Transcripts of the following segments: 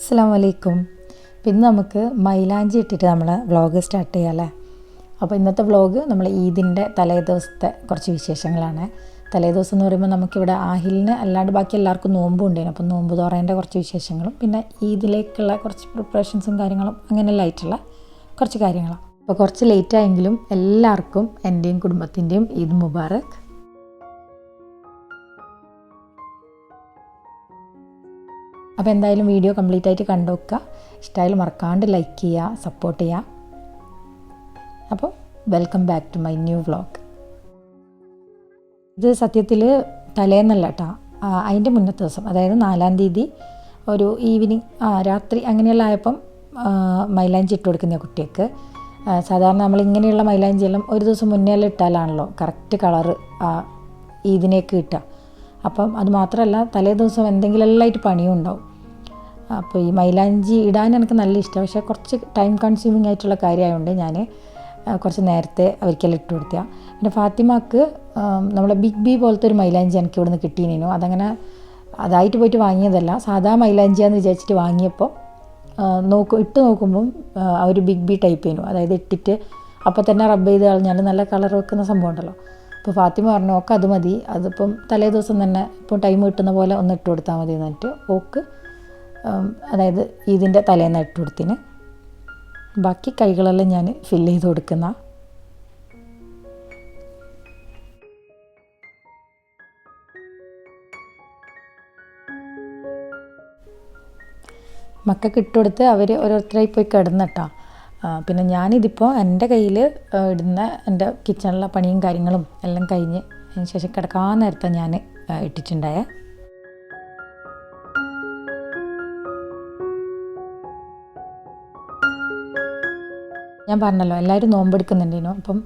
അസ്സാം വലൈക്കും പിന്നെ നമുക്ക് മൈലാഞ്ചി ഇട്ടിട്ട് നമ്മൾ വ്ളോഗ് സ്റ്റാർട്ട് ചെയ്യാം അല്ലേ? അപ്പോൾ ഇന്നത്തെ വ്ളോഗ് നമ്മൾ ഈദിന്റെ തലേ ദിവസത്തെ കുറച്ച് വിശേഷങ്ങളാണ്. തലേ ദിവസം എന്ന് പറയുമ്പോൾ നമുക്കിവിടെ ആഹിലിന് അല്ലാണ്ട് ബാക്കി എല്ലാവർക്കും നോമ്പും ഉണ്ടായിരുന്നു അപ്പം നോമ്പ് തുറേന്റെ കുറച്ച് വിശേഷങ്ങളും പിന്നെ ഈദിലേക്കുള്ള കുറച്ച് പ്രിപ്പറേഷൻസും കാര്യങ്ങളും അങ്ങനെയെല്ലാം ആയിട്ടുള്ള കുറച്ച് കാര്യങ്ങളാണ്. അപ്പോൾ കുറച്ച് ലേറ്റായെങ്കിലും എല്ലാവർക്കും എന്റെയും കുടുംബത്തിന്റെയും ഈദ് മുബാറക്. അപ്പോൾ എന്തായാലും വീഡിയോ കംപ്ലീറ്റ് ആയിട്ട് കണ്ടു വെക്കുക ഇഷ്ടമായാലും മറക്കാണ്ട് ലൈക്ക് ചെയ്യുക സപ്പോർട്ട് ചെയ്യുക. അപ്പോൾ welcome back to my new vlog ഇത് സത്യത്തിൽ തലേന്നല്ല കേട്ടോ. അതിന്റെ മുന്നത്തെ ദിവസം അതായത് നാലാം തീയതി ഒരു ഈവനിങ് രാത്രി അങ്ങനെയുള്ള ആയപ്പം മൈലാഞ്ചി ഇട്ട് കൊടുക്കുന്ന കുട്ടിക്ക് സാധാരണ നമ്മൾ ഇങ്ങനെയുള്ള മൈലാഞ്ചിയെല്ലാം ഒരു ദിവസം മുന്നേ എല്ലാം ഇട്ടാലാണല്ലോ. കറക്റ്റ് കളറ് ഇതിനേക്ക് കിട്ടുക അപ്പം അത് മാത്രമല്ല തലേ ദിവസം എന്തെങ്കിലും ആയിട്ട് പണിയും ഉണ്ടാവും അപ്പോൾ ഈ മൈലാഞ്ചി ഇടാൻ എനിക്ക് നല്ല ഇഷ്ടമാണ് പക്ഷേ കുറച്ച് ടൈം കൺസ്യൂമിങ് ആയിട്ടുള്ള കാര്യമായതുകൊണ്ട് ഞാൻ കുറച്ച് നേരത്തെ അവർക്കെല്ലാം ഇട്ട് കൊടുത്ത. പിന്നെ ഫാത്തിമക്ക് നമ്മളെ ബിഗ് ബി പോലത്തെ ഒരു മൈലാഞ്ചി എനിക്ക് ഇവിടുന്ന് കിട്ടീനു അതങ്ങനെ അതായിട്ട് പോയിട്ട് വാങ്ങിയതല്ല. സാധാ മൈലാഞ്ചിയാന്ന് വിചാരിച്ചിട്ട് വാങ്ങിയപ്പോൾ നോക്കും ഇട്ട് നോക്കുമ്പം ഒരു ബിഗ് ബി ടൈപ്പ് ചെയ്യുന്നു അതായത് ഇട്ടിട്ട് അപ്പോൾ തന്നെ റബ്ബ് ചെയ്ത് കളഞ്ഞാൽ നല്ല കളർ വെക്കുന്ന സംഭവം ഉണ്ടല്ലോ. അപ്പോൾ ഫാത്തിമ പറഞ്ഞു ഓക്ക് അത് മതി. അതിപ്പം തലേ ദിവസം തന്നെ ഇപ്പം ടൈം കിട്ടുന്ന പോലെ ഒന്ന് ഇട്ട് കൊടുത്താൽ മതി എന്നിട്ട് ഓക്ക് അതായത് ഇതിന്റെ തലേന്ന് ഇട്ട് കൊടുത്തിന്. ബാക്കി കൈകളെല്ലാം ഞാൻ ഫില്ല് ചെയ്ത് കൊടുക്കുന്ന. മക്കൾക്ക് ഇട്ടുകൊടുത്ത് അവർ ഓരോരുത്തരായി പോയി കിടന്നിട്ടാ. പിന്നെ ഞാനിതിപ്പോൾ എന്റെ കയ്യിൽ ഇടുന്ന എന്റെ കിച്ചണിലെ പണിയും കാര്യങ്ങളും എല്ലാം കഴിഞ്ഞ് അതിന് ശേഷം കിടക്കാൻ നേരത്തെ ഞാൻ ഇട്ടിട്ടുണ്ടായേ. ഞാൻ പറഞ്ഞല്ലോ എല്ലാവരും നോമ്പെടുക്കുന്നുണ്ടേനു. അപ്പം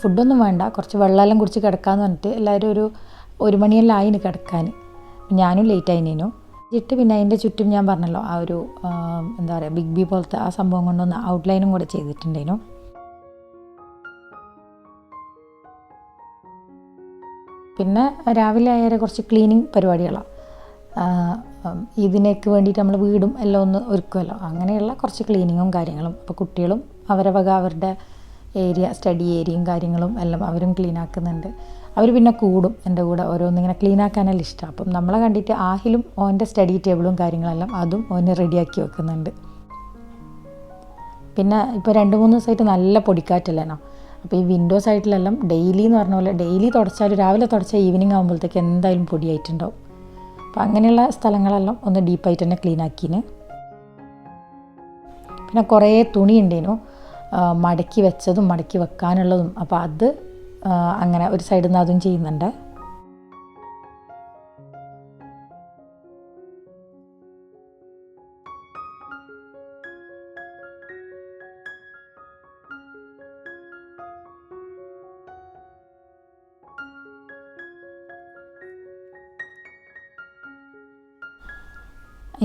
ഫുഡൊന്നും വേണ്ട. കുറച്ച് വെള്ളമെല്ലാം കുടിച്ച് കിടക്കാന്ന് പറഞ്ഞിട്ട് എല്ലാവരും ഒരു ഒരു മണിയെല്ലാം ആയിന് കിടക്കാൻ. ഞാനും ലേറ്റ് ആയിനേനു ഇട്ട് പിന്നെ അതിന്റെ ചുറ്റും ഞാൻ പറഞ്ഞല്ലോ ആ ഒരു എന്താ പറയുക ബിഗ് ബി പോലത്തെ ആ സംഭവം കൊണ്ടൊന്ന് ഔട്ട്ലൈനും കൂടെ ചെയ്തിട്ടുണ്ടേനു. പിന്നെ രാവിലെ ആയാലും കുറച്ച് ക്ലീനിങ് പരിപാടികളാണ് ഇതിനേക്ക് വേണ്ടിയിട്ട് നമ്മൾ വീടും എല്ലാം ഒന്ന് ഒരുക്കുമല്ലോ അങ്ങനെയുള്ള കുറച്ച് ക്ലീനിങ്ങും കാര്യങ്ങളും. അപ്പോൾ കുട്ടികളും അവരെ വക അവരുടെ ഏരിയ സ്റ്റഡി ഏരിയയും കാര്യങ്ങളും എല്ലാം അവരും ക്ലീൻ ആക്കുന്നുണ്ട്. അവർ പിന്നെ കൂടും എന്റെ കൂടെ ഓരോന്നിങ്ങനെ ക്ലീൻ ആക്കാനെല്ലാം ഇഷ്ടം. അപ്പം നമ്മളെ കണ്ടിട്ട് ആഹിലും ഓന്റെ സ്റ്റഡി ടേബിളും കാര്യങ്ങളെല്ലാം അതും ഓന് റെഡിയാക്കി വെക്കുന്നുണ്ട്. പിന്നെ ഇപ്പോൾ രണ്ട് മൂന്ന് ദിവസമായിട്ട് നല്ല പൊടിക്കാറ്റല്ലേനോ? അപ്പോൾ ഈ വിൻഡോ സൈഡിലെല്ലാം ഡെയിലി എന്ന് പറഞ്ഞ പോലെ ഡെയിലി തുടച്ചാൽ രാവിലെ തുടച്ചാൽ ഈവനിങ് ആകുമ്പോഴത്തേക്ക് എന്തായാലും പൊടിയായിട്ടുണ്ടാവും. അപ്പോൾ അങ്ങനെയുള്ള സ്ഥലങ്ങളെല്ലാം ഒന്ന് ഡീപ്പായിട്ട് തന്നെ ക്ലീൻ ആക്കിന്. പിന്നെ കുറേ തുണി ഉണ്ടേനു മടക്കി വെച്ചതും മടക്കി വെക്കാനുള്ളതും. അപ്പോൾ അത് അങ്ങനെ ഒരു സൈഡിൽ നിന്ന് അതും ചെയ്യുന്നുണ്ട്.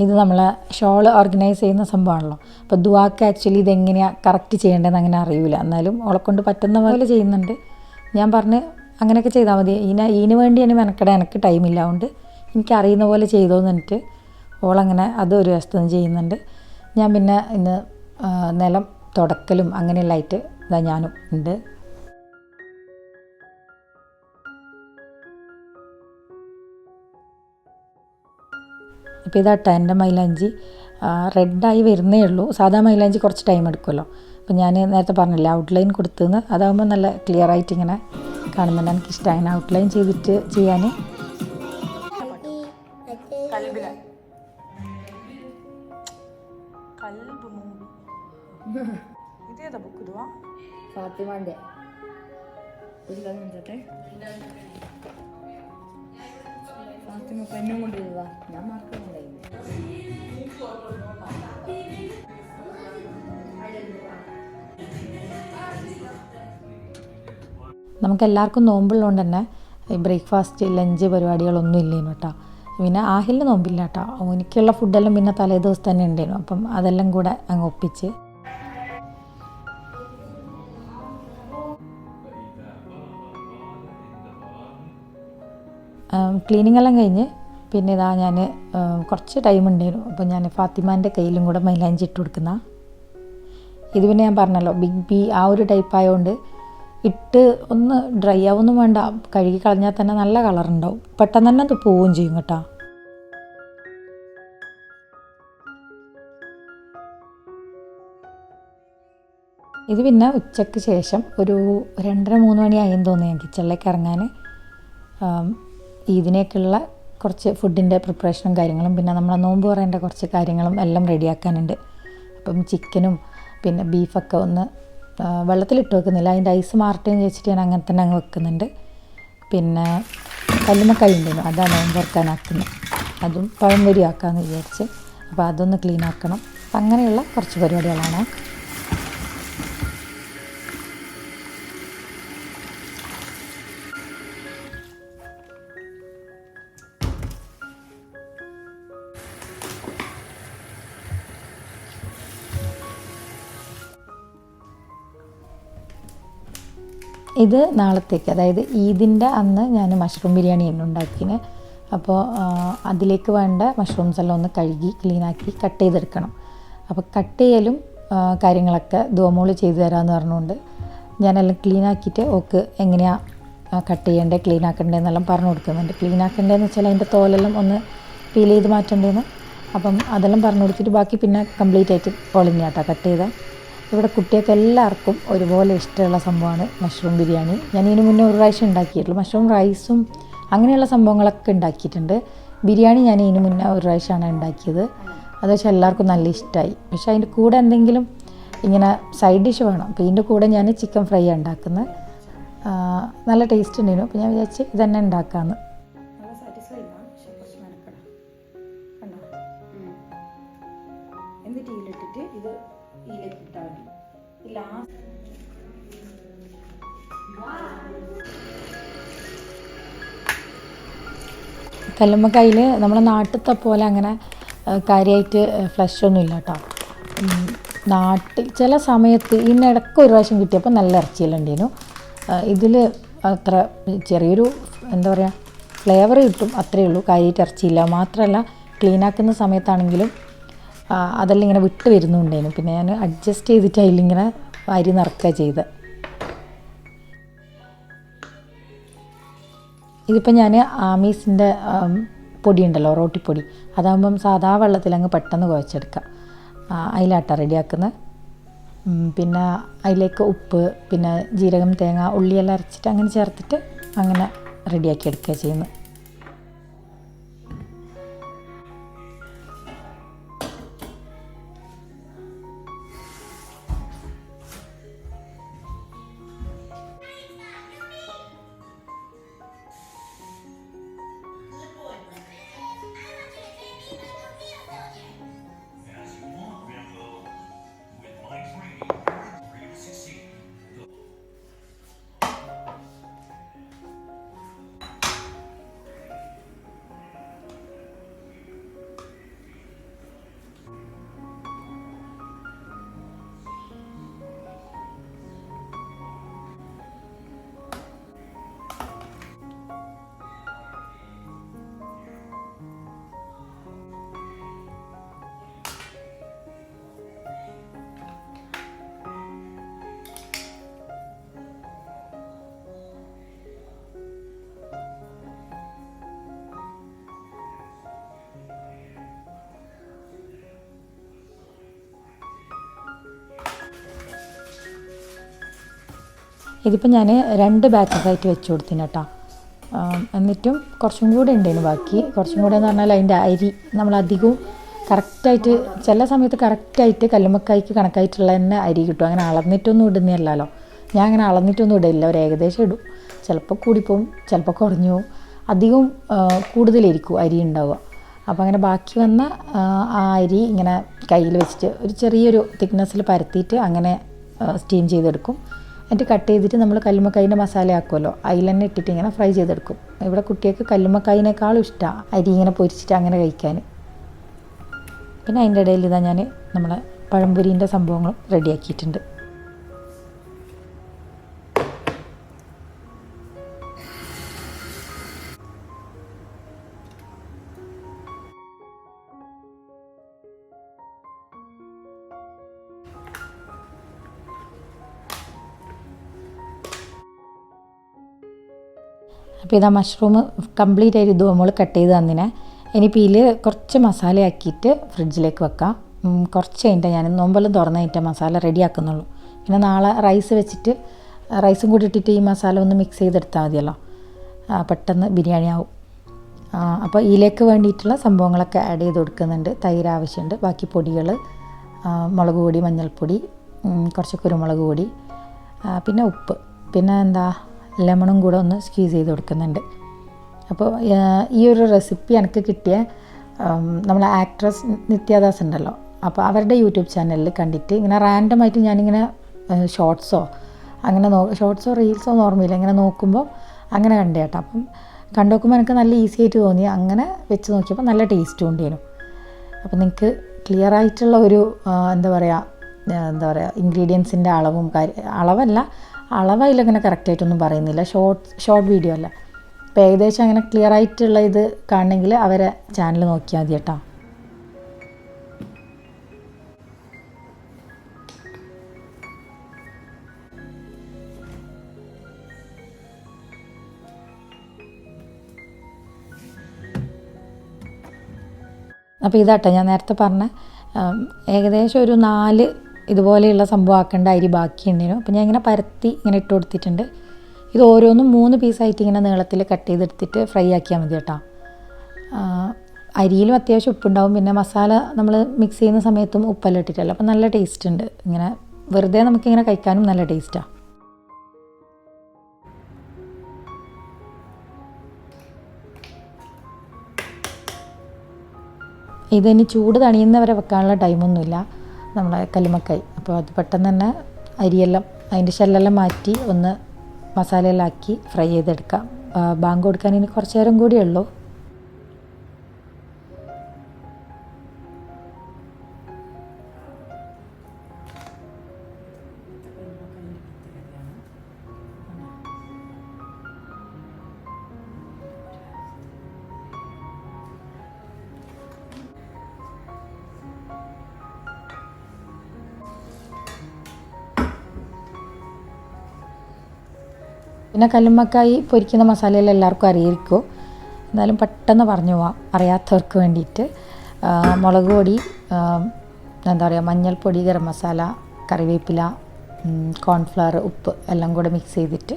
ഇത് നമ്മളെ ഷോൾ ഓർഗനൈസ് ചെയ്യുന്ന സംഭവമാണല്ലോ. അപ്പോൾ ദുവാക്ക് ആക്ച്വലി ഇതെങ്ങനെയാണ് കറക്റ്റ് ചെയ്യേണ്ടതെന്ന് അങ്ങനെ അറിയില്ല എന്നാലും ഓളെക്കൊണ്ട് കൊണ്ട് പറ്റുന്ന പോലെ ചെയ്യുന്നുണ്ട്. ഞാൻ പറഞ്ഞ് അങ്ങനെയൊക്കെ ചെയ്താൽ മതി. ഇനി ഇതിന് വേണ്ടി എന്നെ മെനക്കെടാൻ എനിക്ക് ടൈമില്ല അതുകൊണ്ട് എനിക്ക് അറിയുന്ന പോലെ ചെയ്തോന്ന് എന്നിട്ട് ഓളങ്ങനെ അത് ഒരു ചെയ്യുന്നുണ്ട്. ഞാൻ പിന്നെ ഇന്ന് നിലം തുടക്കലും അങ്ങനെയുള്ള ആയിട്ട് ഇതാ ഞാനും ഉണ്ട്. അപ്പോൾ ഇതാട്ടോ എന്റെ മൈലാഞ്ചി. റെഡായി വരുന്നേ ഉള്ളൂ. സാധാ മൈലാഞ്ചി കുറച്ച് ടൈം എടുക്കുമല്ലോ. അപ്പോൾ ഞാൻ നേരത്തെ പറഞ്ഞില്ലേ ഔട്ട്ലൈൻ കൊടുത്തുനിന്ന് അതാകുമ്പോൾ നല്ല ക്ലിയർ ആയിട്ട് ഇങ്ങനെ കാണുന്നുണ്ട്. എനിക്ക് ഇഷ്ടമായി ഔട്ട്ലൈൻ ചെയ്തിട്ട് ചെയ്യാൻ. ഇതേതാ ബുക്ക് ഇതുവാ ഫാത്തിമ പെണ്ണും കൊണ്ട് ഞാൻ മറക്കുന്നുണ്ടായിരുന്നു നമുക്ക് എല്ലാവർക്കും നോമ്പുള്ളതുകൊണ്ട് തന്നെ ബ്രേക്ക്ഫാസ്റ്റ് ലഞ്ച് പരിപാടികളൊന്നും ഇല്ലേനു കേട്ടോ. പിന്നെ ആഹിലിന് നോമ്പില്ല കേട്ടോ. എനിക്കുള്ള ഫുഡെല്ലാം പിന്നെ തലേ ദിവസം തന്നെ ഉണ്ടായിരുന്നു. അപ്പം അതെല്ലാം കൂടെ അങ്ങ് ഒപ്പിച്ച്. ക്ലീനിങ് എല്ലാം കഴിഞ്ഞ് പിന്നെ ഇതാ ഞാൻ കുറച്ച് ടൈം ഉണ്ടായിരുന്നു. അപ്പോൾ ഞാൻ ഫാത്തിമാന്റെ കയ്യിലും കൂടെ മൈലാഞ്ചി ഇട്ട് കൊടുക്കുന്ന. ഇത് പിന്നെ ഞാൻ പറഞ്ഞല്ലോ ബിഗ് ബി ആ ഒരു ടൈപ്പ് ആയതുകൊണ്ട് ഇട്ട് ഒന്ന് ഡ്രൈ ആവൊന്നും വേണ്ട. കഴുകി കളഞ്ഞാൽ തന്നെ നല്ല കളറുണ്ടാവും പെട്ടെന്ന് തന്നെ അത് പോവുകയും ചെയ്യും കേട്ടോ. ഇത് പിന്നെ ഉച്ചയ്ക്ക് ശേഷം ഒരു രണ്ടര മൂന്ന് മണിയായെന്ന് തോന്നുന്നു ഞാൻ കിച്ചണിലേക്ക് ഇറങ്ങാൻ ഇതിനേക്കുള്ള കുറച്ച് ഫുഡിന്റെ പ്രിപ്പറേഷനും കാര്യങ്ങളും പിന്നെ നമ്മളെ നോമ്പ് പറയേണ്ട കുറച്ച് കാര്യങ്ങളും എല്ലാം റെഡിയാക്കാനുണ്ട് അപ്പം ചിക്കനും പിന്നെ ബീഫൊക്കെ ഒന്ന് വെള്ളത്തിലിട്ട് വെക്കുന്നില്ല. അതിന്റെ ഐസ് മാറട്ടേന്ന് വെച്ചിട്ട് ഞാൻ അങ്ങനെ തന്നെ അങ്ങ് വെക്കുന്നുണ്ട്. പിന്നെ കല്ലുമ്മക്കായി ഉണ്ടായിരുന്നു അതാണ് നോമ്പ് തുറക്കാനാക്കുന്നത് അതും പഴംപൊരി ആക്കാമെന്ന് വിചാരിച്ച്. അപ്പോൾ അതൊന്ന് ക്ലീൻ ആക്കണം. അങ്ങനെയുള്ള കുറച്ച് പരിപാടികളാണ് ഇത് നാളത്തേക്ക്. അതായത് ഈദിന്റെ അന്ന് ഞാൻ മഷ്റൂം ബിരിയാണിയാണ് ഉണ്ടാക്കിയത് അപ്പോൾ അതിലേക്ക് വേണ്ട മഷ്റൂംസ് എല്ലാം ഒന്ന് കഴുകി ക്ലീനാക്കി കട്ട് ചെയ്തെടുക്കണം. അപ്പോൾ കട്ട് ചെയ്യലും കാര്യങ്ങളൊക്കെ ദോമോൾ ചെയ്തു തരാമെന്ന് പറഞ്ഞുകൊണ്ട് ഞാനെല്ലാം ക്ലീനാക്കിയിട്ട് ഓക്ക് എങ്ങനെയാണ് കട്ട് ചെയ്യേണ്ടത് ക്ലീൻ പറഞ്ഞു കൊടുക്കുന്നുണ്ട്. ക്ലീൻ ആക്കണ്ടേന്ന് വെച്ചാൽ അതിന്റെ തോലെല്ലാം ഒന്ന് പീൽ ചെയ്ത് മാറ്റേണ്ടതെന്ന് അപ്പം അതെല്ലാം പറഞ്ഞു കൊടുത്തിട്ട് ബാക്കി പിന്നെ കംപ്ലീറ്റ് ആയിട്ട് ഓളിഞ്ഞാട്ടോ കട്ട് ചെയ്താൽ ഇവിടെ കുട്ടികൾക്ക് എല്ലാവർക്കും ഒരുപോലെ ഇഷ്ടമുള്ള സംഭവമാണ് മഷ്റൂം ബിരിയാണി. ഞാൻ ഇതിന് മുന്നേ ഒരു പ്രാവശ്യം ഉണ്ടാക്കിയിട്ടുള്ളൂ. മഷ്റൂം റൈസും അങ്ങനെയുള്ള സംഭവങ്ങളൊക്കെ ഉണ്ടാക്കിയിട്ടുണ്ട്. ബിരിയാണി ഞാൻ ഇതിന് മുന്നേ ഒരു പ്രാവശ്യമാണ് ഉണ്ടാക്കിയത്. അത് വെച്ചാൽ എല്ലാവർക്കും നല്ല ഇഷ്ടമായി. പക്ഷേ അതിന്റെ കൂടെ എന്തെങ്കിലും ഇങ്ങനെ സൈഡ് ഡിഷ് വേണം. അപ്പോൾ ഇതിന്റെ കൂടെ ഞാൻ ചിക്കൻ ഫ്രൈ ഉണ്ടാക്കുന്നത്. നല്ല ടേസ്റ്റ് ഉണ്ടായിരുന്നു. അപ്പോൾ ഞാൻ വിചാരിച്ച് ഇതന്നെ ഉണ്ടാക്കാമെന്ന് കല്ലുമ്മക്കായിൽ നമ്മുടെ നാട്ടിലത്തെ പോലെ അങ്ങനെ കാര്യമായിട്ട് ഫ്ലഷ് ഒന്നും ഇല്ല കേട്ടോ നാട്ടിൽ ചില സമയത്ത് ഇന്നിടയ്ക്ക് ഒരു പ്രാവശ്യം കിട്ടിയപ്പോൾ നല്ല ഇറച്ചിയെല്ലാം ഉണ്ടായിരുന്നു. ഇതിൽ അത്ര ചെറിയൊരു എന്താ പറയുക ഫ്ലേവർ കിട്ടും അത്രയേ ഉള്ളൂ. കാര്യമായിട്ട് ഇറച്ചിയില്ല. മാത്രമല്ല ക്ലീൻ ആക്കുന്ന സമയത്താണെങ്കിലും അതെല്ലാം ഇങ്ങനെ വിട്ട് വരുന്നുണ്ടായിരുന്നു. പിന്നെ ഞാൻ അഡ്ജസ്റ്റ് ചെയ്തിട്ട് അതിലിങ്ങനെ അരി നിറക്കുക ചെയ്ത്. ഇതിപ്പോൾ ഞാൻ ആമീസിന്റെ പൊടി ഉണ്ടല്ലോ റോട്ടിപ്പൊടി. അതാകുമ്പം സാധാ വെള്ളത്തിൽ അങ്ങ് പെട്ടെന്ന് കുഴച്ചെടുക്കാം. അതിലാട്ട റെഡിയാക്കുന്നത് പിന്നെ അതിലേക്ക് ഉപ്പ് പിന്നെ ജീരകം തേങ്ങ ഉള്ളിയെല്ലാം അരച്ചിട്ട് അങ്ങനെ ചേർത്തിട്ട് അങ്ങനെ റെഡിയാക്കി എടുക്കുക ചെയ്യുന്നത് ഇതിപ്പോൾ ഞാൻ രണ്ട് ബാച്ചസായിട്ട് വെച്ച് കൊടുത്തിന് കേട്ടോ എന്നിട്ടും കുറച്ചും കൂടെ ഉണ്ടായിരുന്നു ബാക്കി. കുറച്ചും കൂടെ എന്ന് പറഞ്ഞാൽ അതിന്റെ അരി നമ്മൾ അധികവും കറക്റ്റായിട്ട് ചില സമയത്ത് കറക്റ്റായിട്ട് കല്ലുമ്മക്കായ്ക്ക് കണക്കായിട്ടുള്ള തന്നെ അരി കിട്ടും. അങ്ങനെ അളന്നിട്ടൊന്നും ഇടുന്നതല്ലല്ലോ. ഞാൻ അങ്ങനെ അളന്നിട്ടൊന്നും ഇടില്ല ഒരു ഏകദേശം ഇടും. ചിലപ്പോൾ കൂടിപ്പോവും ചിലപ്പോൾ കുറഞ്ഞു പോവും. കൂടുതലിരിക്കും കൂടുതലായിരിക്കും അരി ഉണ്ടാവുക അപ്പോൾ അങ്ങനെ ബാക്കി വന്ന ആ അരി ഇങ്ങനെ കയ്യിൽ വെച്ചിട്ട് ഒരു ചെറിയൊരു തിക്നെസ്സിൽ പരത്തിയിട്ട് അങ്ങനെ സ്റ്റീം ചെയ്തെടുക്കും. എന്നിട്ട് കട്ട് ചെയ്തിട്ട് നമ്മൾ കല്ലുമ്മക്കായിന്റെ മസാല ആക്കുമല്ലോ അതിൽ തന്നെ ഇട്ടിട്ട് ഇങ്ങനെ ഫ്രൈ ചെയ്തെടുക്കും. ഇവിടെ കുട്ടികൾക്ക് കല്ലുമ്മക്കായിനേക്കാളും ഇഷ്ടമാണ് അരി ഇങ്ങനെ പൊരിച്ചിട്ട് അങ്ങനെ കഴിക്കാൻ പിന്നെ അതിന്റെ ഇടയിൽ ഇതാ ഞാൻ നമ്മളെ പഴംപൊരീന്റെ സംഭവങ്ങളും റെഡിയാക്കിയിട്ടുണ്ട് അപ്പോൾ ഇതാ മഷ്റൂം കംപ്ലീറ്റ് ആയിട്ട് ഇത് നമ്മൾ കട്ട് ചെയ്ത് തന്നിനെ. ഇനിയിപ്പോൾ ഇതിൽ കുറച്ച് മസാല ആക്കിയിട്ട് ഫ്രിഡ്ജിലേക്ക് വെക്കാം. കുറച്ച് കഴിഞ്ഞിട്ട് ഞാൻ നോമ്പെല്ലാം തുറന്ന് കഴിഞ്ഞിട്ട് മസാല റെഡി ആക്കുന്നുള്ളൂ. പിന്നെ നാളെ റൈസ് വെച്ചിട്ട് റൈസും കൂടി ഇട്ടിട്ട് ഈ മസാല ഒന്ന് മിക്സ് ചെയ്തെടുത്താൽ മതിയല്ലോ. പെട്ടെന്ന് ബിരിയാണി ആവും. അപ്പോൾ ഇതിലേക്ക് വേണ്ടിയിട്ടുള്ള സംഭവങ്ങളൊക്കെ ആഡ് ചെയ്ത് കൊടുക്കുന്നുണ്ട്. തൈര് ആവശ്യമുണ്ട് ബാക്കി പൊടികൾ മുളക് പൊടി മഞ്ഞൾപ്പൊടി കുറച്ച് കുരുമുളക് പൊടി പിന്നെ ഉപ്പ്. പിന്നെ എന്താ? ലെമണും കൂടെ ഒന്ന് സ്ക്വീസ് ചെയ്ത് കൊടുക്കുന്നുണ്ട്. അപ്പോൾ ഈ ഒരു റെസിപ്പി എനിക്ക് കിട്ടിയ നമ്മളെ ആക്ട്രസ് നിത്യദാസ് ഉണ്ടല്ലോ. അപ്പോൾ അവരുടെ യൂട്യൂബ് ചാനലിൽ കണ്ടിട്ട് ഇങ്ങനെ റാൻഡമായിട്ട് ഞാനിങ്ങനെ ഷോർട്സോ അങ്ങനെ നോ ഷോർട്സോ റീൽസോ ഓർമ്മയില്ല ഇങ്ങനെ നോക്കുമ്പോൾ അങ്ങനെ കണ്ടു കേട്ടോ. അപ്പം കണ്ടു നോക്കുമ്പോൾ എനിക്ക് നല്ല ഈസി ആയിട്ട് തോന്നി. അങ്ങനെ വെച്ച് നോക്കിയപ്പോൾ നല്ല ടേസ്റ്റും ഉണ്ടായിരുന്നു. അപ്പോൾ നിങ്ങൾക്ക് ക്ലിയർ ആയിട്ടുള്ള ഒരു എന്താ പറയുക എന്താ പറയുക ഇൻഗ്രീഡിയൻസിന്റെ അളവും കാര്യം അളവല്ല അളവ് അങ്ങനെ കറക്റ്റായിട്ടൊന്നും പറയുന്നില്ല. ഷോർട്ട് ഷോർട്ട് വീഡിയോ അല്ല. അപ്പോൾ ഏകദേശം അങ്ങനെ ക്ലിയർ ആയിട്ടുള്ള ഇത് കാണണമെങ്കിൽ അവരെ ചാനൽ നോക്കിയാൽ മതി കേട്ടോ. അപ്പോൾ ഇതാട്ടെ ഞാൻ നേരത്തെ പറഞ്ഞ ഏകദേശം ഒരു നാല് ഇതുപോലെയുള്ള സംഭവം ആക്കേണ്ട അരി ബാക്കിയുണ്ടേനു. അപ്പോൾ ഞാൻ ഇങ്ങനെ പരത്തി ഇങ്ങനെ ഇട്ട് കൊടുത്തിട്ടുണ്ട്. ഇത് ഓരോന്നും മൂന്ന് പീസായിട്ട് ഇങ്ങനെ നീളത്തിൽ കട്ട് ചെയ്തെടുത്തിട്ട് ഫ്രൈ ആക്കിയാൽ മതി കേട്ടോ. അരിയിലും അത്യാവശ്യം ഉപ്പുണ്ടാവും. പിന്നെ മസാല നമ്മൾ മിക്സ് ചെയ്യുന്ന സമയത്തും ഉപ്പെല്ലാം ഇട്ടിട്ടല്ലോ. അപ്പോൾ നല്ല ടേസ്റ്റ് ഉണ്ട്. ഇങ്ങനെ വെറുതെ നമുക്കിങ്ങനെ കഴിക്കാനും നല്ല ടേസ്റ്റാണ് ഇതിനി ചൂട് തണിയുന്നവരെ വെക്കാനുള്ള ടൈമൊന്നുമില്ല നമ്മളെ കല്ലുമക്കായി അപ്പോൾ അത് പെട്ടെന്ന് തന്നെ അരിയെല്ലാം അതിന്റെ ഷെല്ലെല്ലാം മാറ്റി ഒന്ന് മസാലയെല്ലാം ആക്കി ഫ്രൈ ചെയ്തെടുക്കാം. ബാങ്ക് കൊടുക്കാൻ ഇനി കുറച്ച് നേരം കൂടിയേ ഉള്ളൂ. പിന്നെ കല്ലുമ്മക്കായി പൊരിക്കുന്ന മസാലയെല്ലാം എല്ലാവർക്കും അറിയിരിക്കും എന്നാലും പെട്ടെന്ന് പറഞ്ഞു പോവാം അറിയാത്തവർക്ക് വേണ്ടിയിട്ട്. മുളക് പൊടി എന്താ പറയുക മഞ്ഞൾപ്പൊടി ഗരം മസാല കറിവേപ്പില കോൺഫ്ലവർ ഉപ്പ് എല്ലാം കൂടെ മിക്സ് ചെയ്തിട്ട്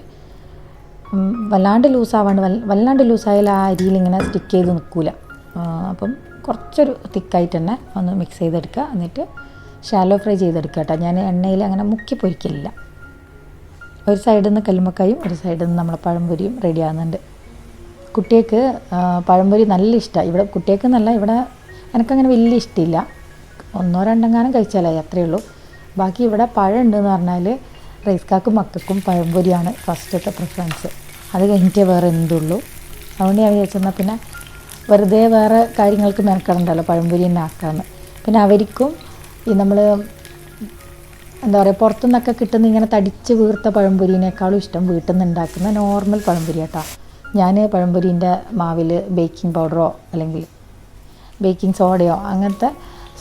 വല്ലാണ്ട് ലൂസാവാണ്ട് വല്ല- വല്ലാണ്ട് ലൂസായാൽ ആ അരിയിൽ ഇങ്ങനെ സ്റ്റിക്ക് ചെയ്ത് നിൽക്കില്ല അപ്പം കുറച്ചൊരു തിക്കായിട്ട് തന്നെ ഒന്ന് മിക്സ് ചെയ്തെടുക്കുക. എന്നിട്ട് ഷാലോ ഫ്രൈ ചെയ്തെടുക്കുക കേട്ടോ. ഞാൻ എണ്ണയിൽ അങ്ങനെ മുക്കി പൊരിക്കലില്ല. ഒരു സൈഡിൽ നിന്ന് കല്ലുമ്മക്കായും ഒരു സൈഡിൽ നിന്ന് നമ്മളെ പഴംപൊരിയും റെഡി ആകുന്നുണ്ട് കുട്ടികൾക്ക് പഴംപൊരി നല്ല ഇഷ്ടമാണ് ഇവിടെ കുട്ടിയേക്ക് എന്നല്ല ഇവിടെ എനിക്കങ്ങനെ വലിയ ഇഷ്ടമില്ല ഒന്നോ രണ്ടെങ്ങാനും കഴിച്ചാലായി അത്രയേ ഉള്ളൂ. ബാക്കി ഇവിടെ പഴം ഉണ്ടെന്ന് പറഞ്ഞാൽ റൈസ് കാക്കും മക്കൾക്കും പഴംപൊരിയാണ് ഫസ്റ്റത്തെ പ്രിഫറൻസ് അത് കഴിഞ്ഞിട്ടേ വേറെ എന്തുള്ളൂ. അതുകൊണ്ട് ഞാൻ വിചാരിച്ചെന്നാൽ പിന്നെ വെറുതെ വേറെ കാര്യങ്ങൾക്ക് മെനക്കെടണ്ടല്ലോ പഴംപൊരി തന്നെ ആക്കാമെന്ന് പിന്നെ അവർക്കും ഈ നമ്മൾ എന്താ പറയുക പുറത്തുനിന്നൊക്കെ കിട്ടുന്ന ഇങ്ങനെ തടിച്ച് വീർത്ത പഴംപൊരിനേക്കാളും ഇഷ്ടം വീട്ടിൽ നിന്ന് ഉണ്ടാക്കുന്ന നോർമൽ പഴംപൊരി കേട്ടോ. ഞാൻ പഴംപൊരീന്റെ മാവിൽ ബേക്കിംഗ് പൗഡറോ അല്ലെങ്കിൽ ബേക്കിംഗ് സോഡയോ അങ്ങനത്തെ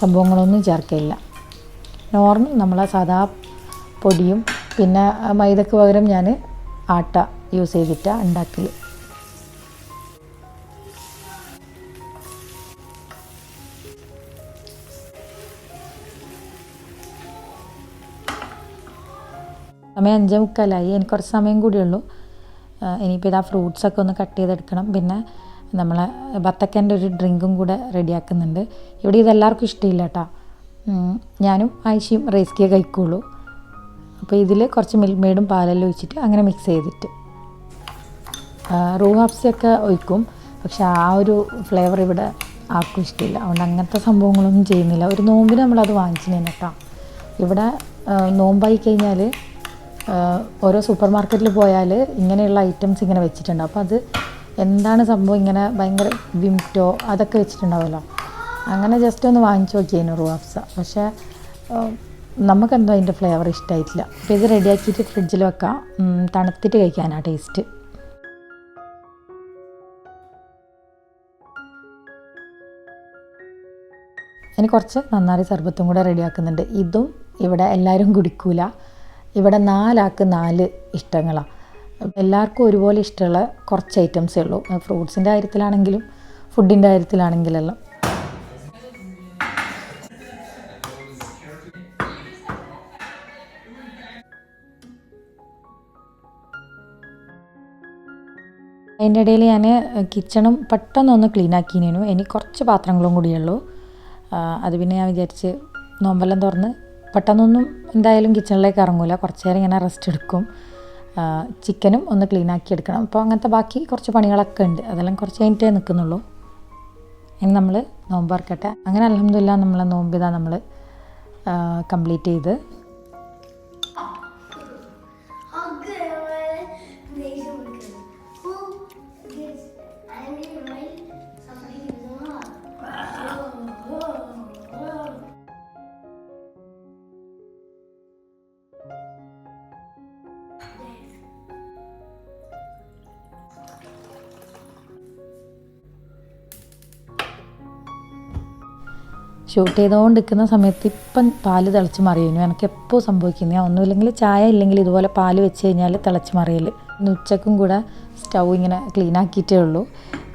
സംഭവങ്ങളൊന്നും ചേർക്കില്ല നോർമൽ നമ്മളെ സാധാ പൊടിയും പിന്നെ മൈദക്ക് പകരം ഞാൻ ആട്ട യൂസ് ചെയ്തിട്ടാണ് ഉണ്ടാക്കൽ സമയം അഞ്ചേ മുക്കാലായി. എനിക്ക് കുറച്ച് സമയം കൂടിയുള്ളൂ ഇനിയിപ്പോൾ ഇതാ ഫ്രൂട്ട്സൊക്കെ ഒന്ന് കട്ട് ചെയ്തെടുക്കണം. പിന്നെ നമ്മളെ ബത്തക്കന്റെ ഒരു ഡ്രിങ്കും കൂടെ റെഡിയാക്കുന്നുണ്ട്. ഇവിടെ ഇതെല്ലാവർക്കും ഇഷ്ടമില്ല കേട്ടോ. ഞാനും ആയിഷയും റൈസ് കേക്ക് കഴിക്കുള്ളൂ. അപ്പോൾ ഇതിൽ കുറച്ച് മിൽക്ക് മെയ്ഡും പാലെല്ലാം ഒഴിച്ചിട്ട് അങ്ങനെ മിക്സ് ചെയ്തിട്ട്. റൂ ഹബ്സൊക്കെ ഒഴിക്കും. പക്ഷെ ആ ഒരു ഫ്ലേവർ ഇവിടെ ആർക്കും ഇഷ്ടമില്ല. അതുകൊണ്ട് അങ്ങനത്തെ സംഭവങ്ങളൊന്നും ചെയ്യുന്നില്ല. ഒരു നോമ്പിന് നമ്മളത് വാങ്ങിച്ചു കേട്ടോ. ഇവിടെ നോമ്പായി കഴിഞ്ഞാൽ ഓരോ സൂപ്പർ മാർക്കറ്റിൽ പോയാൽ ഇങ്ങനെയുള്ള ഐറ്റംസ് ഇങ്ങനെ വെച്ചിട്ടുണ്ട്. അപ്പോൾ അത് എന്താണ് സംഭവം? ഇങ്ങനെ ഭയങ്കര വിംറ്റോ അതൊക്കെ വെച്ചിട്ടുണ്ടാവുമല്ലോ. അങ്ങനെ ജസ്റ്റ് ഒന്ന് വാങ്ങിച്ചു നോക്കിയായിരുന്നു റുവാഫ്സ പക്ഷേ നമുക്കെന്തോ അതിന്റെ ഫ്ലേവർ ഇഷ്ടമായിട്ടില്ല അപ്പോൾ ഇത് റെഡിയാക്കിയിട്ട് ഫ്രിഡ്ജിൽ വെക്കാം. തണുത്തിട്ട് കഴിക്കാനാണ് ടേസ്റ്റ് ഇനി കുറച്ച് നന്നാരി സർബത്തും കൂടെ റെഡിയാക്കുന്നുണ്ട് ഇതും ഇവിടെ എല്ലാവരും കുടിക്കൂല. ഇവിടെ നാലാൾക്ക് നാല് ഇഷ്ടങ്ങളാണ് എല്ലാവർക്കും ഒരുപോലെ ഇഷ്ടമുള്ള കുറച്ച് ഐറ്റംസേ ഉള്ളൂ. ഫ്രൂട്ട്സിന്റെ കാര്യത്തിലാണെങ്കിലും ഫുഡിന്റെ കാര്യത്തിലാണെങ്കിലെല്ലാം. അതിന്റെ ഇടയിൽ ഞാൻ കിച്ചണും പെട്ടെന്നൊന്ന് ക്ലീൻ ആക്കിനേനു. ഇനി കുറച്ച് പാത്രങ്ങളും കൂടിയുള്ളൂ അത് പിന്നെ ഞാൻ വിചാരിച്ച് നോമ്പെല്ലാം തുറന്ന് പെട്ടെന്നൊന്നും എന്തായാലും കിച്ചണിലേക്ക് ഇറങ്ങൂല. കുറച്ച് നേരം ഇങ്ങനെ റെസ്റ്റ് എടുക്കും. ചിക്കനും ഒന്ന് ക്ലീൻ ആക്കി എടുക്കണം. അപ്പോൾ അങ്ങനത്തെ ബാക്കി കുറച്ച് പണികളൊക്കെ ഉണ്ട്. അതെല്ലാം കുറച്ച് കഴിഞ്ഞിട്ടേ നിൽക്കുന്നുള്ളൂ. ഇനി നമ്മൾ നോമ്പ് ഇറക്കട്ടെ അങ്ങനെ അലഹമില്ല നമ്മളെ നോമ്പിതാ നമ്മൾ കംപ്ലീറ്റ് ചെയ്ത് ഷൂട്ട് ചെയ്തുകൊണ്ടിരിക്കുന്ന സമയത്ത് ഇപ്പം പാൽ തിളച്ച് മറിയുന്നു. എനിക്ക് എപ്പോൾ സംഭവിക്കുന്നത് ഒന്നുമില്ലെങ്കിൽ ചായ ഇല്ലെങ്കിൽ ഇതുപോലെ പാൽ വെച്ച് കഴിഞ്ഞാൽ തിളച്ച് മറിയൽ ഇന്ന് ഉച്ചക്കും കൂടെ സ്റ്റൗ ഇങ്ങനെ ക്ലീൻ ആക്കിയിട്ടേ ഉള്ളൂ.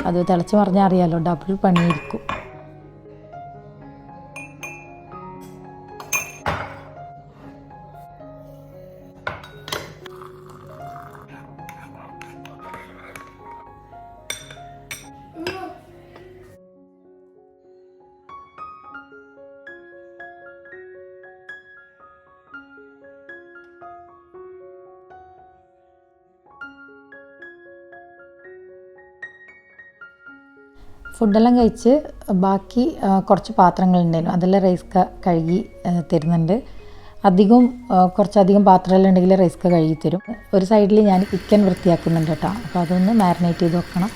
അത് തിളച്ച് മറിഞ്ഞാൽ അറിയാമല്ലോ ഡബിൾ പണിയായിരിക്കും. ഫുഡെല്ലാം കഴിച്ച് ബാക്കി കുറച്ച് പാത്രങ്ങളുണ്ടായിരുന്നു അതെല്ലാം റൈസ് കഴുകി തരുന്നുണ്ട്. അധികം കുറച്ചധികം പാത്രമെല്ലാം ഉണ്ടെങ്കിൽ റൈസ് കഴുകി തരും. ഒരു സൈഡിൽ ഞാൻ ചിക്കൻ വൃത്തിയാക്കുന്നുണ്ട് കേട്ടോ അപ്പോൾ അതൊന്ന് മാരിനേറ്റ് ചെയ്ത് വെക്കണം.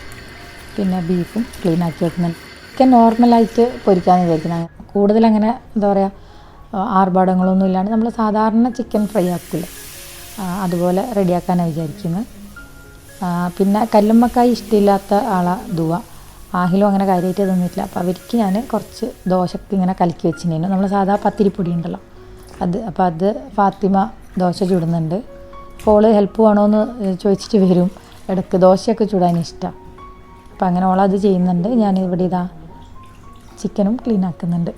പിന്നെ ബീഫും ക്ലീൻ ആക്കി വെക്കുന്നുണ്ട് ചിക്കൻ നോർമലായിട്ട് പൊരിക്കാമെന്ന് വിചാരിക്കുന്നത് കൂടുതൽ അങ്ങനെ എന്താ പറയുക ആർഭാടങ്ങളൊന്നും ഇല്ലാണ്ട് നമ്മൾ സാധാരണ ചിക്കൻ ഫ്രൈ ആക്കില്ല അതുപോലെ റെഡിയാക്കാനാണ് വിചാരിക്കുന്നത് പിന്നെ കല്ലുമ്മക്കായി ഇഷ്ടമില്ലാത്ത ആളാ ദുവ. ആഹിലും അങ്ങനെ കാര്യമായിട്ട് തിന്നിട്ടില്ല. അപ്പോൾ അവർക്ക് ഞാൻ കുറച്ച് ദോശക്ക് ഇങ്ങനെ കലക്കി വെച്ചിട്ടുണ്ടായിരുന്നു നമ്മൾ സാധാ പത്തിരിപ്പൊടി ഉണ്ടല്ലോ. അത് അപ്പോൾ അത് ഫാത്തിമ ദോശ ചുടുന്നുണ്ട്. അപ്പോൾ ഹെൽപ്പ് വേണോന്ന് ചോദിച്ചിട്ട് വരും. ഇടയ്ക്ക് ദോശയൊക്കെ ചുടാൻ ഇഷ്ടമാണ് അപ്പോൾ അങ്ങനെ ഓളത് ചെയ്യുന്നുണ്ട്. ഞാൻ ഇവിടെ ഇതാ ചിക്കനും ക്ലീൻ ആക്കുന്നുണ്ട്.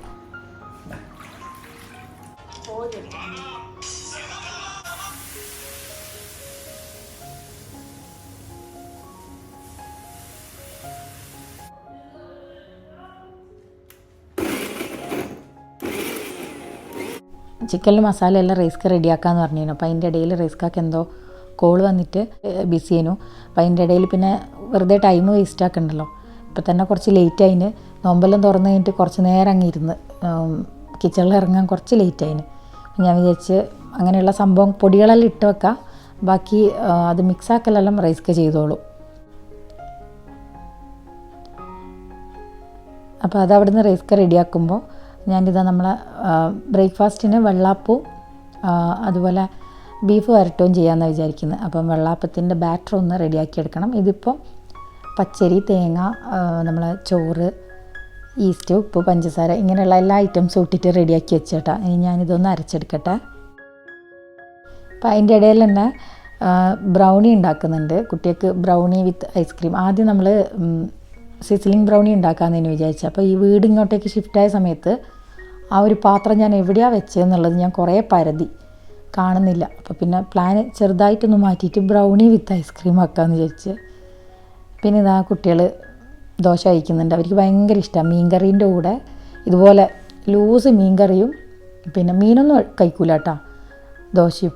ചിക്കനിൽ മസാല എല്ലാം റൈസ്ക്ക് റെഡിയാക്കാന്ന് പറഞ്ഞിരുന്നു. അപ്പോൾ അതിന്റെ ഇടയിൽ റൈസ്ക്കാക്ക് എന്തോ കോൾ വന്നിട്ട് ബിസി ചെയ്യുന്നു അപ്പോൾ അതിന്റെ ഇടയിൽ പിന്നെ വെറുതെ ടൈം വേസ്റ്റ് ആക്കണ്ടല്ലോ. ഇപ്പം തന്നെ കുറച്ച് ലേറ്റ് ആയിന്. നോമ്പെല്ലാം തുറന്ന് കഴിഞ്ഞിട്ട് കുറച്ച് നേരം അങ്ങ് ഇരുന്ന് കിച്ചണിൽ ഇറങ്ങാൻ കുറച്ച് ലേറ്റ് ആയിന്. ഞാൻ വിചാരിച്ച് അങ്ങനെയുള്ള സംഭവം പൊടികളെല്ലാം ഇട്ട് വെക്കാം. ബാക്കി അത് മിക്സാക്കലെല്ലാം റൈസ്ക്ക് ചെയ്തോളൂ. അപ്പോൾ അത് അവിടുന്ന് റൈസ് കറി റെഡിയാക്കുമ്പോൾ ഞാനിതാ നമ്മളെ ബ്രേക്ക്ഫാസ്റ്റിന് വെള്ളാപ്പവും അതുപോലെ ബീഫ് വരട്ടുകയും ചെയ്യാമെന്ന് വിചാരിക്കുന്നത് അപ്പം വെള്ളാപ്പത്തിന്റെ ബാറ്റർ ഒന്ന് റെഡിയാക്കി എടുക്കണം ഇതിപ്പോൾ പച്ചരി തേങ്ങ നമ്മൾ ചോറ് ഈസ്റ്റ് ഉപ്പ് പഞ്ചസാര ഇങ്ങനെയുള്ള എല്ലാ ഐറ്റംസും ഇട്ടിട്ട് റെഡിയാക്കി വെച്ചേട്ടാ. ഇനി ഞാനിതൊന്ന് അരച്ചെടുക്കട്ടെ. അപ്പം അതിന്റെ ഇടയിൽ തന്നെ ബ്രൗണി ഉണ്ടാക്കുന്നുണ്ട്. കുട്ടികൾക്ക് ബ്രൗണി വിത്ത് ഐസ്ക്രീം. ആദ്യം നമ്മൾ സിസിലിംഗ് ബ്രൗണി ഉണ്ടാക്കാമെന്ന് വിചാരിച്ചു. അപ്പോൾ ഈ വീട് ഇങ്ങോട്ടേക്ക് ഷിഫ്റ്റായ സമയത്ത് ആ ഒരു പാത്രം ഞാൻ എവിടെയാണ് വെച്ചതെന്നുള്ളത് ഞാൻ കുറേ പരതി. കാണുന്നില്ല. അപ്പോൾ പിന്നെ പ്ലാൻ ചെറുതായിട്ടൊന്ന് മാറ്റിയിട്ട് ബ്രൗണി വിത്ത് ഐസ്ക്രീം ആക്കാമെന്ന് വിചാരിച്ച്. പിന്നെ ഇതാ കുട്ടികൾ ദോശ കഴിക്കുന്നുണ്ട്. അവർക്ക് ഭയങ്കര ഇഷ്ടമാണ് മീൻകറീന്റെ കൂടെ ഇതുപോലെ ലൂസ് മീൻകറിയും പിന്നെ മീനൊന്നും കഴിക്കൂല കേട്ടോ. ദോശയും.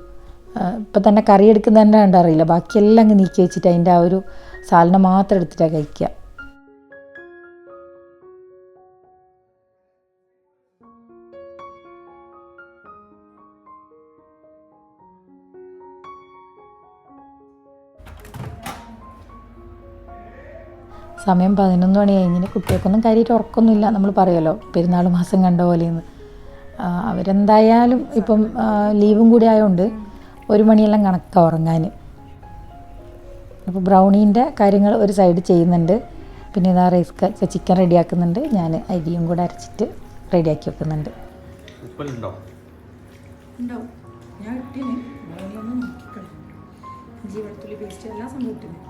ഇപ്പം തന്നെ കറി എടുക്കുന്നതന്നെ കണ്ടറിയില്ല. ബാക്കിയെല്ലാം അങ്ങ് നീക്കി വെച്ചിട്ട് അതിന്റെ ആ ഒരു സാലിനെ മാത്രം എടുത്തിട്ടാണ് കഴിക്കുക. സമയം പതിനൊന്ന് മണി കഴിഞ്ഞിന് കുട്ടികൾക്കൊന്നും കാര്യമായിട്ട് ഉറക്കമൊന്നുമില്ല. നമ്മൾ പറയുമല്ലോ പെരുന്നാൾ മാസം കണ്ട പോലെയെന്ന്. അവരെന്തായാലും ഇപ്പം ലീവും കൂടി ആയതുകൊണ്ട് ഒരു മണിയെല്ലാം കണക്കാണ് ഉറങ്ങാൻ അപ്പോൾ ബ്രൗണീന്റെ കാര്യങ്ങൾ ഒരു സൈഡ് ചെയ്യുന്നുണ്ട്. പിന്നെ ഇതാ റൈസ് ചിക്കൻ റെഡിയാക്കുന്നുണ്ട്. ഞാൻ അരിയും കൂടെ അരച്ചിട്ട് റെഡിയാക്കി വെക്കുന്നുണ്ട്. ജീവത്തുള്ളി പേസ്റ്റ് എല്ലാം ഇട്ടിന്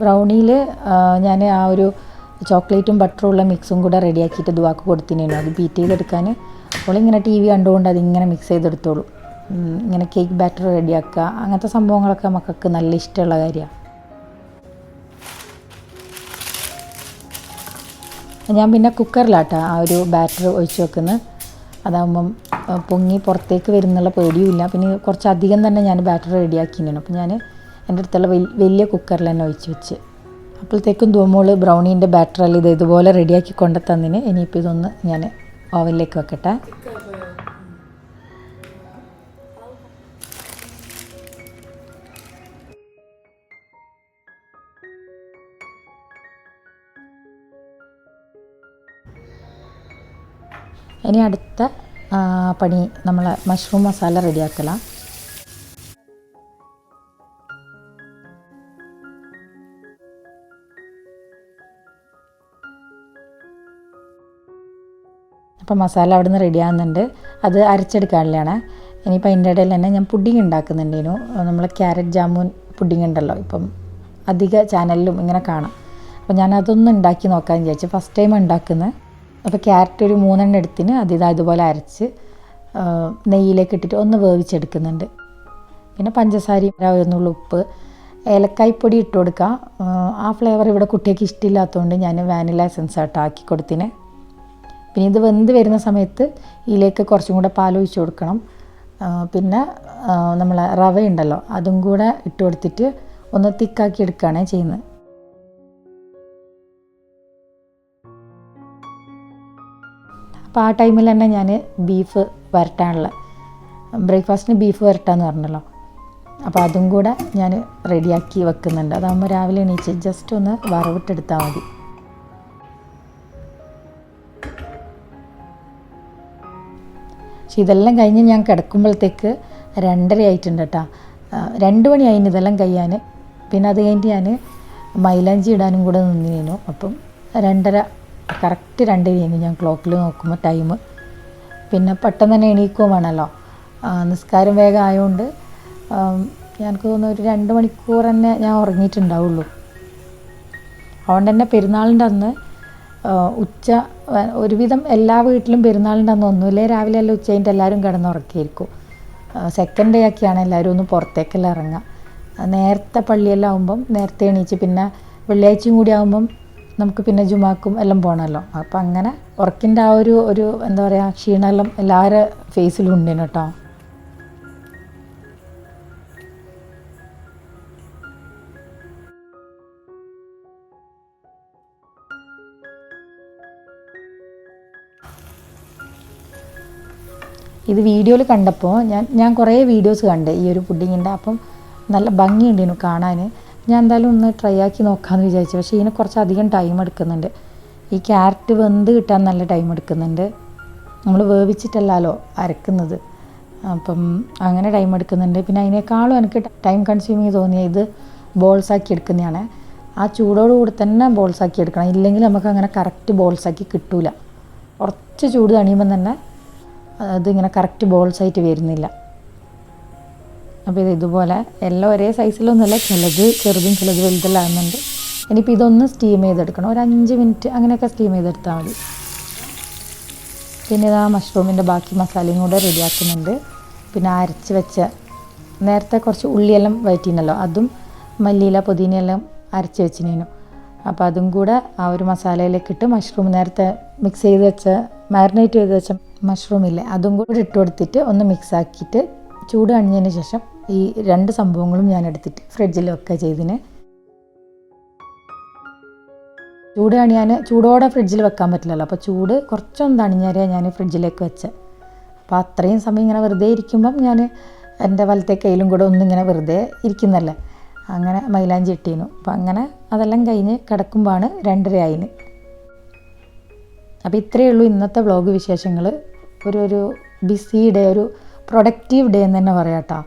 ബ്രൗണിയിൽ ഞാൻ ആ ഒരു ചോക്ലേറ്റും ബട്ടറും ഉള്ള മിക്സും കൂടെ റെഡിയാക്കിയിട്ട് ദുവാക്ക് കൊടുത്തിനേനു. അത് ബീറ്റ് ചെയ്തെടുക്കാൻ അവളിങ്ങനെ ടി വി കണ്ടുകൊണ്ട് അതിങ്ങനെ മിക്സ് ചെയ്തെടുത്തോളൂ. ഇങ്ങനെ കേക്ക് ബാറ്റർ റെഡിയാക്കുക അങ്ങനത്തെ സംഭവങ്ങളൊക്കെ മക്കൾക്ക് നല്ല ഇഷ്ടമുള്ള കാര്യമാണ് ഞാൻ പിന്നെ കുക്കറിലാട്ടോ ആ ഒരു ബാറ്റർ ഒഴിച്ച് വെക്കുന്നത് അതാകുമ്പം പൊങ്ങി പുറത്തേക്ക് വരുന്നുള്ള പേടിയുമില്ല. പിന്നെ കുറച്ചധികം തന്നെ ഞാൻ ബാറ്റർ റെഡിയാക്കിയിരുന്നു അപ്പം ഞാൻ എന്റെ അടുത്തുള്ള വലി- വലിയ കുക്കറിൽ തന്നെ ഒഴിച്ച് വെച്ച്. അപ്പോഴത്തേക്കും ധൂമോൾ ബ്രൗണീന്റെ ബാറ്ററിൽ ഇത് ഇതുപോലെ റെഡിയാക്കി കൊണ്ട് തന്നിന് ഇനിയിപ്പോൾ ഇതൊന്ന് ഞാൻ ഓവനിലേക്ക് വെക്കട്ടെ. ഇനി അടുത്ത പണി നമ്മൾ മഷ്റൂം മസാല റെഡിയാക്കലാണ് അപ്പോൾ മസാല അവിടെ നിന്ന് റെഡി ആകുന്നുണ്ട് അത് അരച്ചെടുക്കാനുള്ളതാണ്. ഇനിയിപ്പോൾ അതിന്റെ ഇടയിൽ തന്നെ ഞാൻ പുഡിങ് ഉണ്ടാക്കുന്നുണ്ടേനു. നമ്മൾ ക്യാരറ്റ് ജാമുൻ പുഡിങ് ഉണ്ടല്ലോ ഇപ്പം അധിക ചാനലിലും ഇങ്ങനെ കാണാം. അപ്പോൾ ഞാൻ അതൊന്നും ഉണ്ടാക്കി നോക്കാമെന്ന് വിചാരിച്ചു. ഫസ്റ്റ് ടൈം ഉണ്ടാക്കുന്നത് അപ്പോൾ ക്യാരറ്റ് ഒരു മൂന്നെണ്ണം എടുത്തിന്. അത് ഇതാ ഇതുപോലെ അരച്ച് നെയ്യിലേക്ക് ഇട്ടിട്ട് ഒന്ന് വേവിച്ചെടുക്കുന്നുണ്ട്. പിന്നെ പഞ്ചസാരയും ഒന്നുള്ള ഉപ്പ്. ഏലക്കായ്പ്പൊടി ഇട്ട് കൊടുക്കുക ആ, ഫ്ലേവർ ഇവിടെ കുട്ടിക്ക് ഇഷ്ടമില്ലാത്തതുകൊണ്ട് ഞാൻ വാനില എസൻസ് ആട്ടാക്കി കൊടുത്തിന്. പിന്നെ ഇത് വെന്ത് വരുന്ന സമയത്ത് ഇതിലേക്ക് കുറച്ചും കൂടെ പാൽ ഒഴിച്ച് കൊടുക്കണം. പിന്നെ നമ്മൾ റവ ഉണ്ടല്ലോ അതും കൂടെ ഇട്ട് കൊടുത്തിട്ട് ഒന്ന് തിക്കാക്കി എടുക്കുകയാണ് ചെയ്യുന്നത്. അപ്പോൾ ആ ടൈമിൽ തന്നെ ഞാൻ ബീഫ് വരട്ടാനുള്ള ബ്രേക്ക്ഫാസ്റ്റിന് ബീഫ് വരട്ടാന്ന് പറഞ്ഞല്ലോ. അപ്പോൾ അതും കൂടെ ഞാൻ റെഡിയാക്കി വെക്കുന്നുണ്ട്. അതാകുമ്പോൾ രാവിലെ എണീച്ച് ജസ്റ്റ് ഒന്ന് വറവിട്ടെടുത്താൽ മതി. പക്ഷെ ഇതെല്ലാം കഴിഞ്ഞ് ഞാൻ കിടക്കുമ്പോഴത്തേക്ക് രണ്ടര ആയിട്ടുണ്ട് കേട്ടോ. രണ്ട് മണിയായിന് ഇതെല്ലാം കഴിയാൻ. പിന്നെ അത് കഴിഞ്ഞിട്ട് ഞാൻ മൈലാഞ്ചി ഇടാനും കൂടെ നിന്നിരുന്നു. അപ്പം രണ്ടര കറക്റ്റ് രണ്ടര കഴിഞ്ഞു ഞാൻ ക്ലോക്കിൽ നോക്കുമ്പോൾ ടൈം പിന്നെ പെട്ടെന്ന് തന്നെ എണീക്കുകയും വേണമല്ലോ. നിസ്കാരം വേഗം ആയതുകൊണ്ട് എനിക്ക് തോന്നുന്നു ഒരു രണ്ട് മണിക്കൂർ തന്നെ ഞാൻ ഉറങ്ങിയിട്ടുണ്ടാവുള്ളൂ. അതുകൊണ്ട് തന്നെ പെരുന്നാളിന്റെ അന്ന് ഉച്ച ഒരുവിധം എല്ലാ വീട്ടിലും പെരുന്നാളിന്റെ അന്ന് ഒന്നുമില്ലേ രാവിലെ എല്ലാം ഉച്ച എല്ലാവരും കിടന്നുറക്കിയിരിക്കും. സെക്കൻഡ് ഡേ ഒക്കെയാണ് എല്ലാവരും ഒന്ന് പുറത്തേക്കെല്ലാം ഇറങ്ങുക. നേരത്തെ പള്ളിയെല്ലാം ആകുമ്പം നേരത്തെ എണീച്ച് പിന്നെ വെള്ളിയാഴ്ചയും കൂടി ആകുമ്പം നമുക്ക് പിന്നെ ജുമാക്കും എല്ലാം പോകണമല്ലോ അപ്പം അങ്ങനെ ഉറക്കിന്റെ ആ ഒരു ഒരു എന്താ പറയുക ക്ഷീണമെല്ലാം എല്ലാവരുടെ ഫേസിലും ഉണ്ടേനു കേട്ടോ ഇത് വീഡിയോയിൽ കണ്ടപ്പോൾ ഞാൻ ഞാൻ കുറേ വീഡിയോസ് കണ്ട് ഈ ഒരു പുഡിങ്ങിന്റെ അപ്പം നല്ല ഭംഗിയുണ്ടായിരുന്നു കാണാൻ ഞാൻ എന്തായാലും ഒന്ന് ട്രൈ ആക്കി നോക്കാമെന്ന് വിചാരിച്ചു. പക്ഷേ ഇതിന് കുറച്ചധികം ടൈം എടുക്കുന്നുണ്ട്. ഈ ക്യാരറ്റ് വെന്ത് കിട്ടാൻ നല്ല ടൈം എടുക്കുന്നുണ്ട്. നമ്മൾ വേവിച്ചിട്ടല്ലല്ലോ അരക്കുന്നത്. അപ്പം അങ്ങനെ ടൈം എടുക്കുന്നുണ്ട്. പിന്നെ അതിനേക്കാളും എനിക്ക് ടൈം കൺസ്യൂമിങ് തോന്നിയ ഇത് ബോൾസ് ആക്കി എടുക്കുന്നതാണ്. ആ ചൂടോടുകൂടി തന്നെ ബോൾസ് ആക്കി എടുക്കണം. ഇല്ലെങ്കിൽ നമുക്ക് അങ്ങനെ കറക്റ്റ് ബോൾസ് ആക്കി കിട്ടൂല. കുറച്ച് ചൂട് തണിയുമ്പം തന്നെ അതിങ്ങനെ കറക്റ്റ് ബോൾസ് ആയിട്ട് വരുന്നില്ല. അപ്പോൾ ഇത് ഇതുപോലെ എല്ലാം ഒരേ സൈസിലൊന്നുമല്ല ചിലത് ചെറുതും ചിലത് വലുതെല്ലാകുന്നുണ്ട് ഇനിയിപ്പോൾ ഇതൊന്ന് സ്റ്റീം ചെയ്തെടുക്കണം. ഒരു അഞ്ച് മിനിറ്റ് അങ്ങനെയൊക്കെ സ്റ്റീം ചെയ്തെടുത്താൽ മതി. പിന്നെ ഇതാ മഷ്റൂമിന്റെ ബാക്കി മസാലയും കൂടെ റെഡിയാക്കുന്നുണ്ട് പിന്നെ അരച്ച് വെച്ച നേരത്തെ കുറച്ച് ഉള്ളിയെല്ലാം വഴറ്റിനല്ലോ അതും മല്ലിയില പുതിനയെല്ലാം അരച്ച് വെച്ചിനേനു. അപ്പോൾ അതും കൂടെ ആ ഒരു മസാലയിലേക്ക് ഇട്ട് മഷ്റൂം നേരത്തെ മിക്സ് ചെയ്ത് വെച്ച മാരിനേറ്റ് ചെയ്ത് വെച്ച മഷ്റൂം ഇല്ലേ അതും കൂടെ ഇട്ട് കൊടുത്തിട്ട് ഒന്ന് മിക്സ് ആക്കിയിട്ട് ചൂട് കഴിഞ്ഞതിന് ശേഷം ഈ രണ്ട് സംഭവങ്ങളും ഞാൻ എടുത്തിട്ട് ഫ്രിഡ്ജിൽ വെക്കുക ചെയ്തിന്. ചൂട് കണിയാൻ ചൂടോടെ ഫ്രിഡ്ജിൽ വെക്കാൻ പറ്റില്ലല്ലോ അപ്പോൾ ചൂട് കുറച്ചൊന്ന് തണിഞ്ഞേരെ ഞാൻ ഫ്രിഡ്ജിലേക്ക് വെച്ച്. അപ്പോൾ അത്രയും സമയം ഇങ്ങനെ വെറുതെ ഇരിക്കുമ്പം ഞാൻ എന്റെ വലത്തെ കയ്യിലും കൂടെ ഒന്നിങ്ങനെ വെറുതെ ഇരിക്കുന്നല്ലേ അങ്ങനെ മൈലാഞ്ചി ഇട്ടീനു. അപ്പം അങ്ങനെ അതെല്ലാം കഴിഞ്ഞ് കിടക്കുമ്പോഴാണ് രണ്ടര ആയിന് അപ്പോൾ ഇത്രയേ ഉള്ളൂ ഇന്നത്തെ വ്ളോഗ് വിശേഷങ്ങൾ ഒരു ഒരു ബിസി ഡേ ഒരു പ്രൊഡക്റ്റീവ് ഡേ എന്ന് തന്നെ പറയാം കേട്ടോ.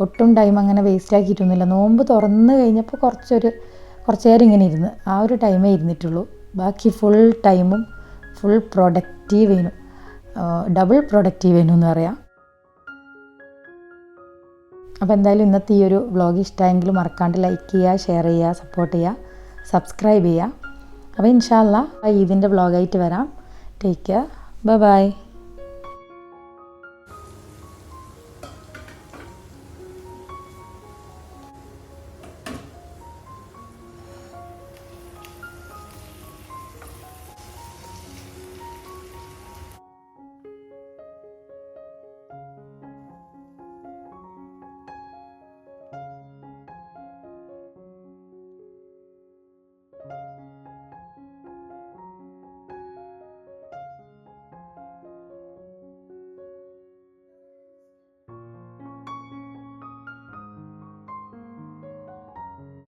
ഒട്ടും ടൈം അങ്ങനെ വേസ്റ്റ് ആക്കിയിട്ടൊന്നുമില്ല. നോമ്പ് തുറന്ന് കഴിഞ്ഞപ്പോൾ കുറച്ചൊരു കുറച്ച് നേരം ഇങ്ങനെ ഇരുന്ന് ആ ഒരു ടൈമേ ഇരുന്നിട്ടുള്ളൂ. ബാക്കി ഫുൾ ടൈമും ഫുൾ പ്രൊഡക്റ്റീവ് ചെയ്യുന്നു ഡബിൾ പ്രൊഡക്റ്റീവ് ചെയ്യുന്നു എന്ന് പറയാം. അപ്പോൾ എന്തായാലും ഇന്നത്തെ ഈ ഒരു വ്ളോഗ് ഇഷ്ടമായെങ്കിൽ മറക്കാണ്ട് ലൈക്ക് ചെയ്യുക ഷെയർ ചെയ്യുക സപ്പോർട്ട് ചെയ്യുക സബ്സ്ക്രൈബ് ചെയ്യുക. അപ്പോൾ ഇൻഷാല്ല ഈദിന്റെ വ്ളോഗായിട്ട് വരാം. Take care bye bye